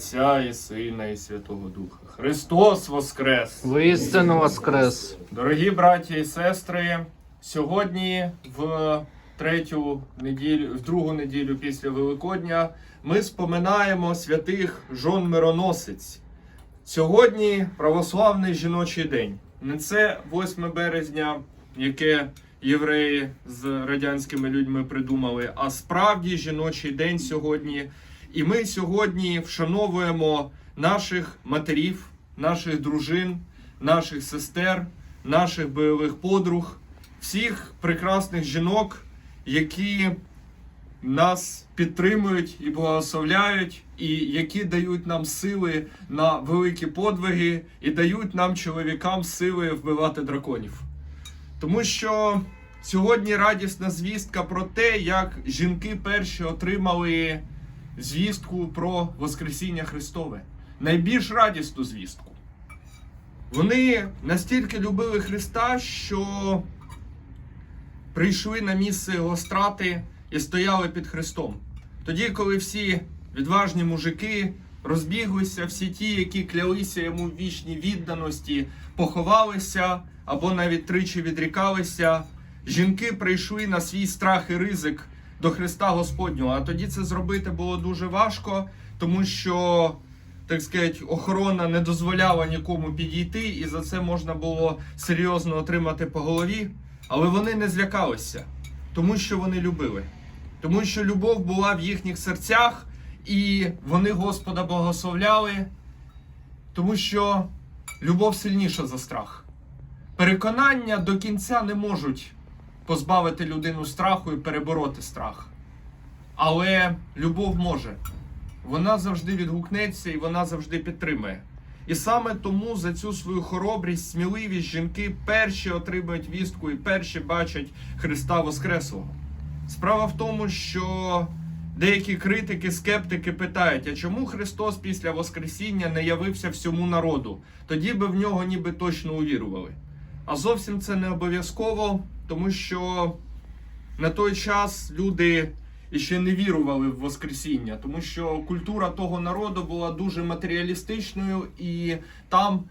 Отця і Сина, і Святого Духа. Христос Воскрес! Воістину воскрес. Дорогі браті і сестри, сьогодні в третю неділю, в другу неділю після Великодня ми споминаємо святих жон мироносиць. Сьогодні православний жіночий день. Не це 8 березня, яке євреї з радянськими людьми придумали, а справді жіночий день сьогодні. І ми сьогодні вшановуємо наших матерів, наших дружин, наших сестер, наших бойових подруг, всіх прекрасних жінок, які нас підтримують і благословляють, і які дають нам сили на великі подвиги, і дають нам, чоловікам, сили вбивати драконів. Тому що сьогодні радісна звістка про те, як жінки перші отримали звістку про Воскресіння Христове. Найбільш радісну звістку. Вони настільки любили Христа, що прийшли на місце його страти і стояли під Христом. Тоді, коли всі відважні мужики розбіглися, всі ті, які клялися йому в вічній відданості, поховалися або навіть тричі відрікалися, жінки прийшли на свій страх і ризик до Христа Господнього. А тоді це зробити було дуже важко, тому що так сказати, охорона не дозволяла нікому підійти, і за це можна було серйозно отримати по голові. Але вони не злякалися, тому що вони любили, тому що любов була в їхніх серцях, і вони Господа благословляли, тому що любов сильніша за страх. Переконання до кінця не можуть позбавити людину страху і перебороти страх. Але любов може. Вона завжди відгукнеться і вона завжди підтримує. І саме тому за цю свою хоробрість, сміливість жінки перші отримують вістку і перші бачать Христа Воскреслого. Справа в тому, що деякі критики, скептики питають, а чому Христос після Воскресіння не явився всьому народу? Тоді би в нього ніби точно увірували. А зовсім це не обов'язково, тому що на той час люди ще не вірували в Воскресіння, тому що культура того народу була дуже матеріалістичною, і там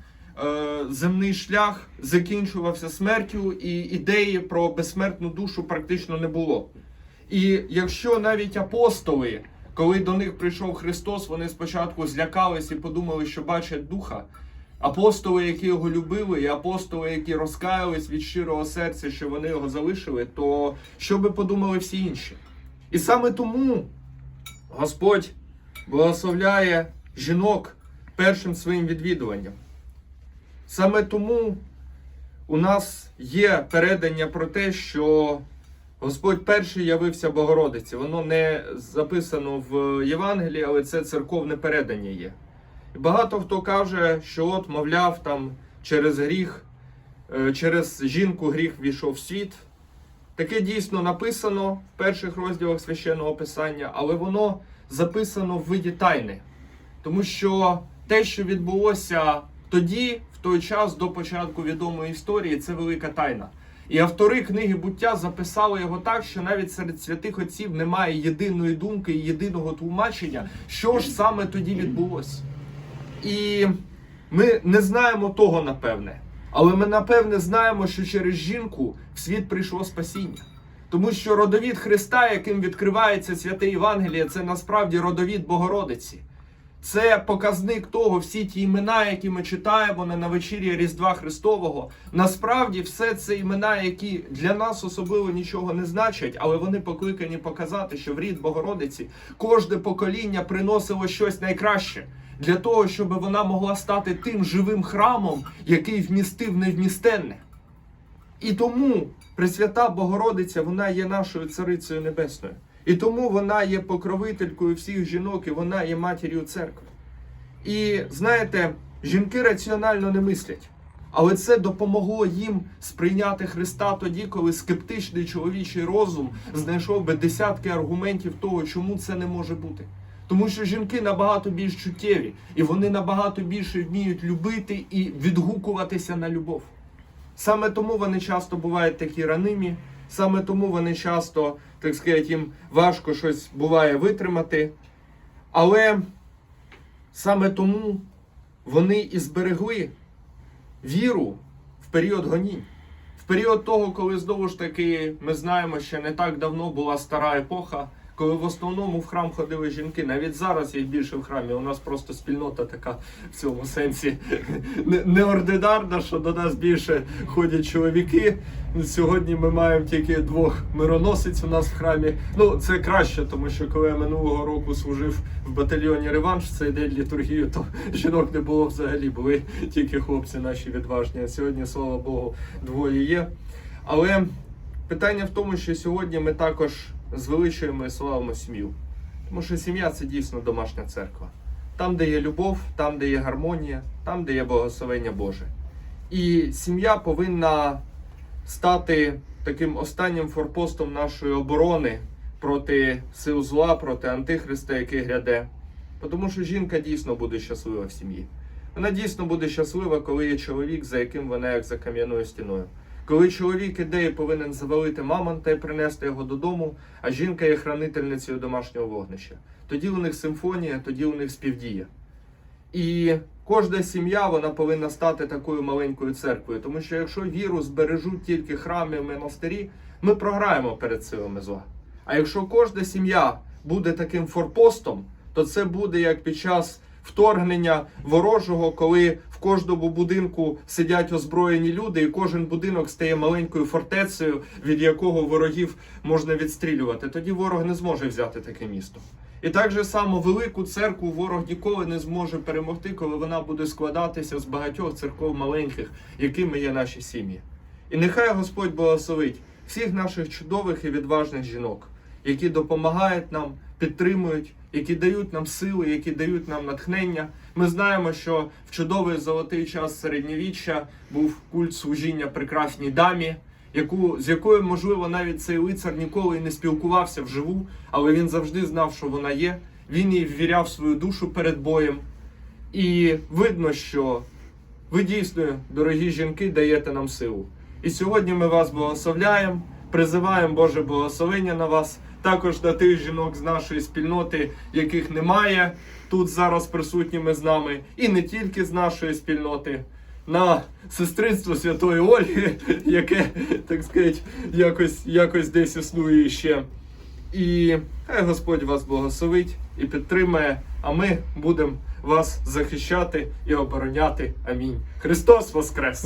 е, земний шлях закінчувався смертю, і ідеї про безсмертну душу практично не було. І якщо навіть апостоли, коли до них прийшов Христос, вони спочатку злякались і подумали, що бачать духа. Апостоли, які його любили, і апостоли, які розкаялись від щирого серця, що вони його залишили, то що би подумали всі інші? І саме тому Господь благословляє жінок першим своїм відвідуванням. Саме тому у нас є передання про те, що Господь перший явився Богородиці. Воно не записано в Євангелії, але це церковне передання є. Багато хто каже, що от, мовляв, там через гріх, е, через жінку гріх війшов в світ. Таке дійсно написано в перших розділах священного писання, але воно записано в виді тайни. Тому що те, що відбулося тоді, в той час до початку відомої історії, це велика тайна. І автори книги буття записали його так, що навіть серед святих отців немає єдиної думки і єдиного тлумачення, що ж саме тоді відбулося. І ми не знаємо того напевне. Але ми напевне знаємо, що через жінку в світ прийшло спасіння. Тому що родовід Христа, яким відкривається святе Євангеліє, це насправді родовід Богородиці. Це показник того, всі ті імена, які ми читаємо на вечір'ї Різдва Христового. Насправді, все це імена, які для нас особливо нічого не значать, але вони покликані показати, що в рід Богородиці кожне покоління приносило щось найкраще для того, щоб вона могла стати тим живим храмом, який вмістив невмістенне. І тому Пресвята Богородиця, вона є нашою царицею небесною. І тому вона є покровителькою всіх жінок, і вона є матір'ю церкви. І знаєте, жінки раціонально не мислять. Але це допомогло їм сприйняти Христа тоді, коли скептичний чоловічий розум знайшов би десятки аргументів того, чому це не може бути. Тому що жінки набагато більш чуттєві, і вони набагато більше вміють любити і відгукуватися на любов. Саме тому вони часто бувають такі ранимі, саме тому вони часто, так сказати, їм важко щось буває витримати. Але Саме тому вони і зберегли віру в період гонінь. В період того, коли знову ж таки ми знаємо, що не так давно була стара епоха, коли в основному в храм ходили жінки. Навіть зараз їх більше в храмі. У нас просто спільнота така в цьому сенсі неординарна, що до нас більше ходять чоловіки. Сьогодні ми маємо тільки двох мироносиць у нас в храмі. Ну це краще, тому що коли я минулого року служив в батальйоні Реванш в цей день літургію, то жінок не було взагалі, були тільки хлопці наші відважні. А сьогодні, слава Богу, двоє є. Але питання в тому, що сьогодні ми також звеличуємо і славимо сім'ю. Тому що сім'я це дійсно домашня церква. Там, де є любов, там, де є гармонія, там, де є благословення Боже. І сім'я повинна стати таким останнім форпостом нашої оборони проти сил зла, проти антихриста, який гряде. Тому що жінка дійсно буде щаслива в сім'ї. Вона дійсно буде щаслива, коли є чоловік, за яким вона як за кам'яною стіною. Коли чоловік іде і повинен завалити мамонта і принести його додому, а жінка є хранительницею домашнього вогнища. Тоді у них симфонія, тоді у них співдія. І кожна сім'я вона повинна стати такою маленькою церквою, тому що якщо віру збережуть тільки храми і монастирі, ми програємо перед силами зла. А якщо кожна сім'я буде таким форпостом, то це буде як під час вторгнення ворожого, коли в кожному будинку сидять озброєні люди, і кожен будинок стає маленькою фортецею, від якого ворогів можна відстрілювати. Тоді ворог не зможе взяти таке місто. І так же само велику церкву ворог ніколи не зможе перемогти, коли вона буде складатися з багатьох церков маленьких, якими є наші сім'ї. І нехай Господь благословить всіх наших чудових і відважних жінок, які допомагають нам, підтримують, які дають нам сили, які дають нам натхнення. Ми знаємо, що в чудовий золотий час середньовіччя був культ служіння прекрасній дамі, яку, з якою, можливо, навіть цей лицар ніколи не спілкувався вживу, але він завжди знав, що вона є. Він їй ввіряв свою душу перед боєм. І видно, що ви дійсно, дорогі жінки, даєте нам силу. І сьогодні ми вас благословляємо, призиваємо Боже благословення на вас, також на тих жінок з нашої спільноти, яких немає тут зараз присутніми з нами, і не тільки з нашої спільноти. На сестринство Святої Ольги, яке, так сказати, якось, якось десь існує ще. І хай Господь вас благословить і підтримає, а ми будемо вас захищати і обороняти. Амінь. Христос Воскрес!